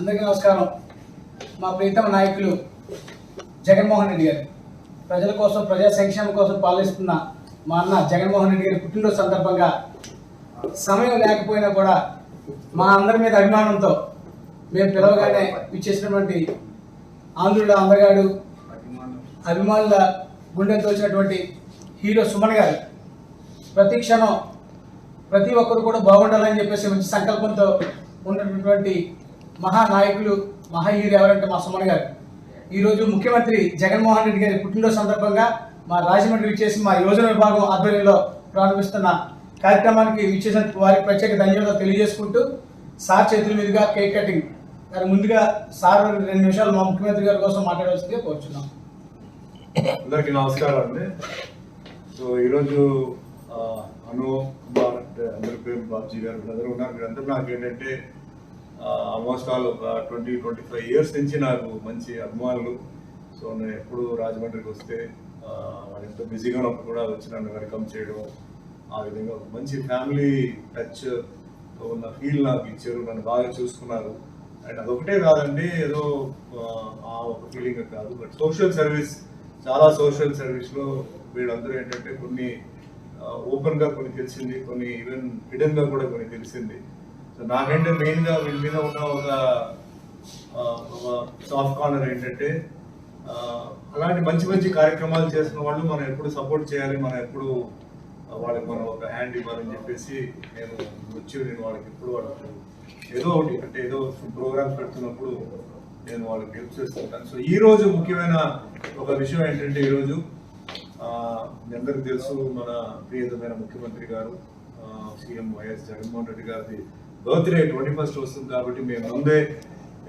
అందరికీ నమస్కారం. మా ప్రీతమ నాయకులు జగన్మోహన్ రెడ్డి గారు. ప్రజల కోసం ప్రజా సంక్షేమం కోసం పాలిస్తున్న మా అన్న జగన్మోహన్ రెడ్డి గారి పుట్టినరోజు సందర్భంగా సమయం లేకపోయినా కూడా మా అందరి మీద అభిమానంతో మేము పిలవగానే ఇచ్చేసినటువంటి ఆంధ్రుల అందగాడు అభిమానుల గుండె తోచినటువంటి హీరో సుమన్ గారు. ప్రతి క్షణం ప్రతి ఒక్కరు కూడా బాగుండాలని చెప్పేసి మంచి సంకల్పంతో ఉన్నటువంటి మహానాయకులు మహా ఎవరంటే మా సుమన్ గారు. ఈరోజు ముఖ్యమంత్రి జగన్మోహన్ రెడ్డి గారి పుట్టినరోజు సందర్భంగా మా రాజమండ్రి విచ్చేసి మా యోజన విభాగం ఆధ్వర్యంలో ప్రారంభిస్తున్న కార్యక్రమానికి విచ్చేసిన వారికి ప్రత్యేక ధన్యవాదాలు తెలియజేసుకుంటూ సార్ చేతుల మీదుగా కేక్ కటింగ్. దాని ముందుగా సార్ రెండు నిమిషాలు మా ముఖ్యమంత్రి గారి కోసం మాట్లాడాల్సిందిగా కోరుచున్నాం. అందరికీ నమస్కారం అండి. సో ఈరోజు ఆ, అను కుమార్ అందరి పేరు బాబ్జీ గారు అందరూ ఉన్నారు. మీరందరూ నాకు ఏంటంటే ఆల్మోస్ట్ ఆల్ ఒక ట్వంటీ ట్వంటీ ఫైవ్ ఇయర్స్ నుంచి నాకు మంచి అభిమానులు. సో నేను ఎప్పుడు రాజమండ్రికి వస్తే వాళ్ళు ఎంతో బిజీగా ఉన్నప్పుడు కూడా వచ్చి నన్ను వెల్కమ్ చేయడం ఆ విధంగా ఒక మంచి ఫ్యామిలీ టచ్ ఉన్న ఫీల్ నాకు ఇచ్చారు. నన్ను బాగా చూసుకున్నారు. అండ్ అదొకటే కాదండి ఏదో ఆ, ఒక ఫీలింగ్ కాదు. బట్ సోషల్ సర్వీస్ చాలా సోషల్ సర్వీస్లో వీళ్ళందరూ ఏంటంటే కొన్ని ఓపెన్గా కొన్ని తెలిసింది కొన్ని ఈవెన్ హిడెన్గా కూడా కొన్ని తెలిసింది. నాకంటే మెయిన్గా వీళ్ళ మీద ఉన్న ఒక సాఫ్ట్ కార్నర్ ఏంటంటే అలాంటి మంచి మంచి కార్యక్రమాలు చేస్తున్న వాళ్ళు మనం ఎప్పుడు సపోర్ట్ చేయాలి మనం ఎప్పుడు వాళ్ళకి మనం ఒక హ్యాండ్ ఇవ్వాలని చెప్పేసి నేను వచ్చి నేను వాళ్ళకి ఎప్పుడు వాళ్ళకి ఏదో ఒకటి అంటే ఏదో ప్రోగ్రామ్స్ పెడుతున్నప్పుడు నేను వాళ్ళకి హెల్ప్ చేస్తుంటాను. సో ఈ రోజు ముఖ్యమైన ఒక విషయం ఏంటంటే ఈరోజు అందరికి మీ అందరికీ తెలుసు మన ప్రియతమైన ముఖ్యమంత్రి గారు సీఎం వైఎస్ జగన్మోహన్ రెడ్డి గారి బర్త్డే ట్వంటీ ఫస్ట్ వస్తుంది కాబట్టి మేము ముందే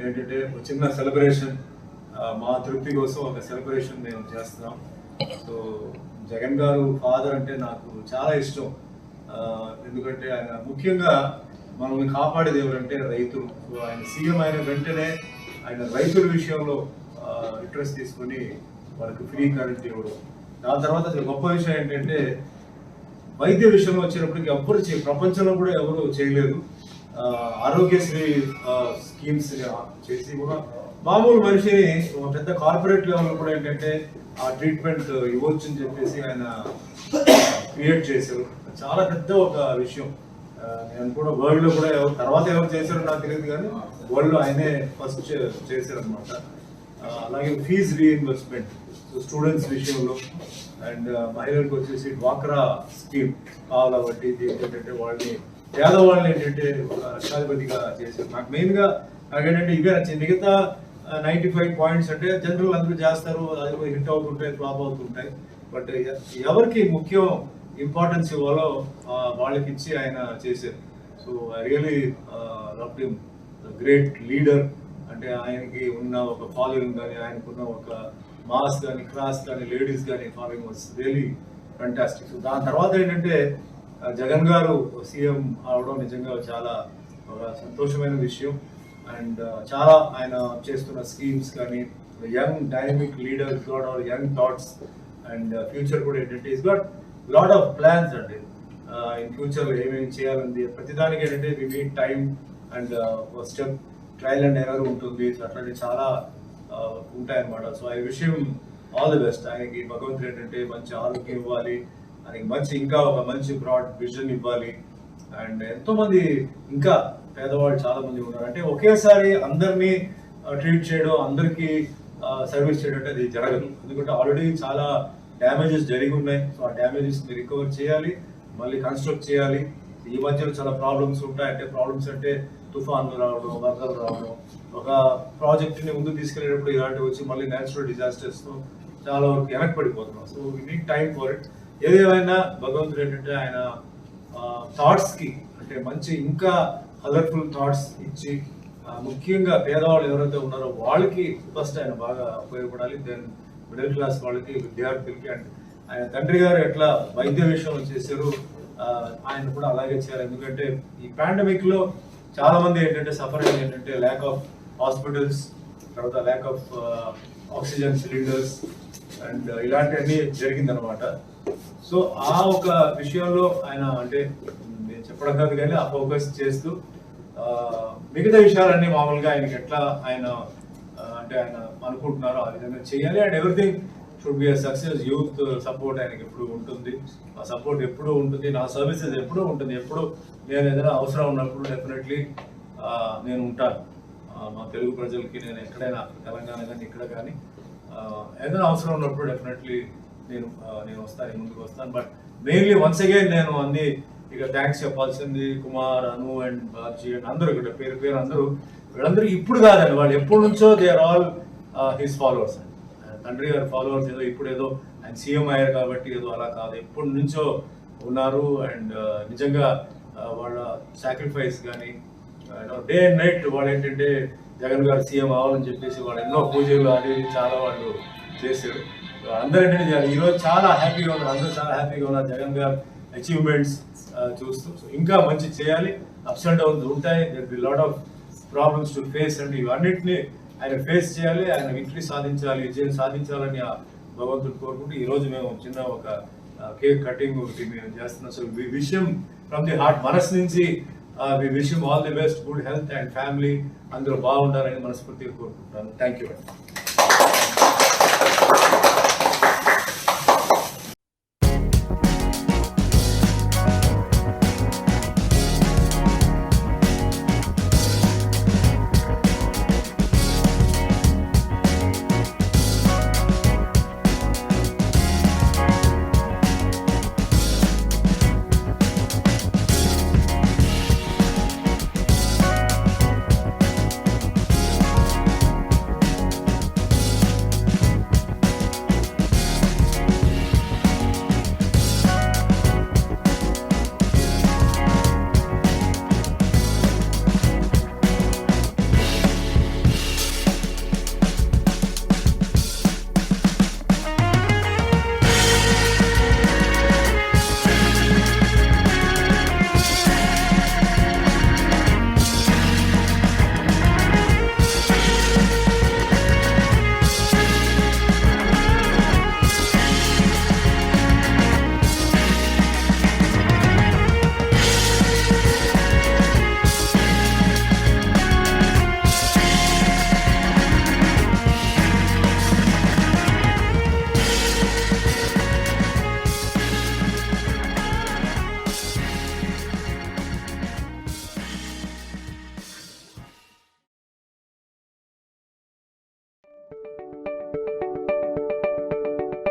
ఏంటంటే ఒక చిన్న సెలబ్రేషన్ మా తృప్తి కోసం ఒక సెలబ్రేషన్ మేము చేస్తున్నాం. సో జగన్ గారు ఫాదర్ అంటే నాకు చాలా ఇష్టం. ఎందుకంటే ఆయన ముఖ్యంగా మనల్ని కాపాడేది ఎవరంటే రైతు ఆయన సీఎం అయిన వెంటనే ఆయన రైతుల విషయంలో ఇంట్రెస్ట్ తీసుకొని వాళ్ళకి ఫ్రీ కరెంట్ ఇవ్వడం. దాని తర్వాత గొప్ప విషయం ఏంటంటే వైద్య విషయంలో వచ్చేటప్పటికి ఎవ్వరు చే ప్రపంచంలో కూడా ఎవరు చేయలేదు. ఆరోగ్యశ్రీ స్కీమ్స్ చేసి కూడా మామూలు మనిషిని ఒక పెద్ద కార్పొరేట్ లెవెల్ కూడా ఏంటంటే ఆ ట్రీట్మెంట్ ఇవ్వచ్చు అని చెప్పేసి ఆయన క్రియేట్ చేశారు. చాలా పెద్ద ఒక విషయం. నేను కూడా వరల్డ్లో కూడా తర్వాత ఎవరు చేశారో నాకు తెలియదు కానీ వరల్డ్లో ఆయనే ఫస్ట్ చేశారు అనమాట అలాగే ఫీజ్ రీఇన్వెస్ట్మెంట్ స్టూడెంట్స్ విషయంలో. అండ్ మహిళలకు వచ్చేసి డ్వాక్రా స్కీమ్ కావాలా వడ్డీ ఏంటంటే వాళ్ళని పేదవాళ్ళని ఏంటంటే ఒక లక్షాధిపతిగా చేశారు. నాకు మెయిన్గా నాకు ఏంటంటే ఇవే నచ్చింది. మిగతా నైన్టీ ఫైవ్ పాయింట్స్ అంటే జనరల్ అందరూ చేస్తారు అది హిట్ అవుతుంటాయి ఫ్లాప్ అవుతుంటాయి. బట్ ఎవరికి ముఖ్యం ఇంపార్టెన్స్ ఇవ్వాలో వాళ్ళకి ఇచ్చి ఆయన చేశారు. So I really love him great leader. అంటే ఆయనకి ఉన్న ఒక ఫాలోయింగ్ కానీ ఆయనకున్న ఒక మాస్ కానీ క్లాస్ కానీ లేడీస్ కానీ following was really fantastic so దాని తర్వాత ఏంటంటే జగన్ గారు సీఎం అవడం నిజంగా చాలా ఒక సంతోషమైన విషయం. అండ్ చాలా ఆయన చేస్తున్న స్కీమ్స్ కానీ young dynamic leader got our young thoughts and future కూడా ఏంటంటే is got lot of plans అండి. ఇన్ ఫ్యూచర్లో ఏమేమి చేయాలండి ప్రతిదానికి ఏంటంటే we meet time and step trial and error ఉంటుంది. అట్లాంటివి చాలా ఉంటాయన్నమాట. So I wish him all the best ఆయనకి భగవంతుడు ఏంటంటే మంచి ఆరోగ్యం ఇవ్వాలి. దానికి మంచి ఇంకా ఒక మంచి బ్రాడ్ విజన్ ఇవ్వాలి. అండ్ ఎంతో మంది ఇంకా పేదవాళ్ళు చాలా మంది ఉన్నారు. అంటే ఒకేసారి అందరినీ ట్రీట్ చేయడం అందరికీ సర్వీస్ చేయడం అంటే అది జరగదు. ఎందుకంటే ఆల్రెడీ చాలా డ్యామేజెస్ జరిగి ఉన్నాయి. సో ఆ డ్యామేజెస్ రికవర్ చేయాలి. మళ్ళీ కన్స్ట్రక్ట్ చేయాలి. ఈ మధ్యలో చాలా ప్రాబ్లమ్స్ ఉంటాయి. అంటే ప్రాబ్లమ్స్ అంటే తుఫాన్లు రావడం వరదలు రావడం. ఒక ప్రాజెక్ట్ని ముందు తీసుకెళ్ళేటప్పుడు ఇలాంటివి వచ్చి మళ్ళీ నేచురల్ డిజాస్టర్స్తో చాలా వరకు వెనక్కి పడిపోతున్నాం. So we need time for it ఏదేమైనా భగవంతుడు ఏంటంటే ఆయన థాట్స్కి అంటే మంచి ఇంకా కలర్ఫుల్ థాట్స్ ఇచ్చి ముఖ్యంగా పేదవాళ్ళు ఎవరైతే ఉన్నారో వాళ్ళకి ఫస్ట్ ఆయన బాగా ఉపయోగపడాలి. దెన్ మిడిల్ క్లాస్ వాళ్ళకి విద్యార్థులకి అండ్ ఆయన తండ్రి గారు ఎట్లా వైద్య విషయంలో చేశారు ఆయన కూడా అలాగే చేయాలి. ఎందుకంటే ఈ పాండమిక్లో చాలా మంది ఏంటంటే సఫర్ అయింది ఏంటంటే ల్యాక్ ఆఫ్ హాస్పిటల్స్ తర్వాత lack of oxygen cylinders and ఇలాంటివన్నీ జరిగిందనమాట సో ఆ ఒక విషయంలో ఆయన అంటే నేను చెప్పడం కాదు కానీ ఆ ఫోకస్ చేస్తూ మిగతా విషయాలన్నీ మామూలుగా ఆయనకి ఎట్లా ఆయన అంటే ఆయన అనుకుంటున్నారో ఆ విధంగా చేయాలి. And everything should be success. Youth support ఆయనకి ఎప్పుడు ఉంటుంది. ఆ సపోర్ట్ ఎప్పుడు ఉంటుంది. నా సర్వీసెస్ ఎప్పుడూ ఉంటుంది. ఎప్పుడు నేను ఏదైనా అవసరం ఉన్నప్పుడు డెఫినెట్లీ నేను ఉంటాను. మా తెలుగు ప్రజలకి నేను ఎక్కడైనా తెలంగాణ కానీ ఇక్కడ కానీ ఏదైనా అవసరం ఉన్నప్పుడు డెఫినెట్లీ నేను నేను వస్తాను ముందుకు వస్తాను. బట్ మెయిన్లీ వన్స్ అగైన్ నేను అన్ని ఇక థ్యాంక్స్ చెప్పాల్సింది కుమార్ అను అండ్ బాబ్జీ అండ్ అందరూ ఇక్కడ పేరు పేరు అందరూ. వీళ్ళందరూ ఇప్పుడు కాదండి వాళ్ళు ఎప్పటి నుంచో they are all his followers అండి. తండ్రి గారి ఫాలోవర్స్ ఏదో ఇప్పుడు ఏదో ఆయన సీఎం అయ్యారు కాబట్టి ఏదో అలా కాదు. ఎప్పటి నుంచో ఉన్నారు అండ్ నిజంగా వాళ్ళ సాక్రిఫైస్ కానీ డే అండ్ నైట్ వాళ్ళు ఏంటంటే జగన్ గారు సీఎం అవ్వాలని చెప్పేసి వాళ్ళు ఎన్నో పూజలు అది చాలా వాళ్ళు చేశారు. అందరంటే ఈరోజు చాలా హ్యాపీగా ఉన్నారు. అందరూ చాలా హ్యాపీగా ఉన్నారు. జగన్ గారు అచీవ్మెంట్స్ చూస్తూ. సో ఇంకా మంచి చేయాలి. అప్స్ అండ్ డౌన్స్ ఉంటాయి. There be lot of problems to face and ఇవన్నిటిని ఆయన ఫేస్ చేయాలి. ఆయన విక్టరీ సాధించాలి విజయం సాధించాలని ఆ భగవంతుడు కోరుకుంటూ ఈరోజు మేము చిన్న ఒక కేక్ కటింగ్ ఒకటి మేము చేస్తున్నాం. సో వి విషయం ఫ్రమ్ ది హార్ట్ మనసు నుంచి we wish him all the best good health and family అందరూ బాగుండాలని మనస్ఫూర్తిగా కోరుకుంటున్నాను. Thank you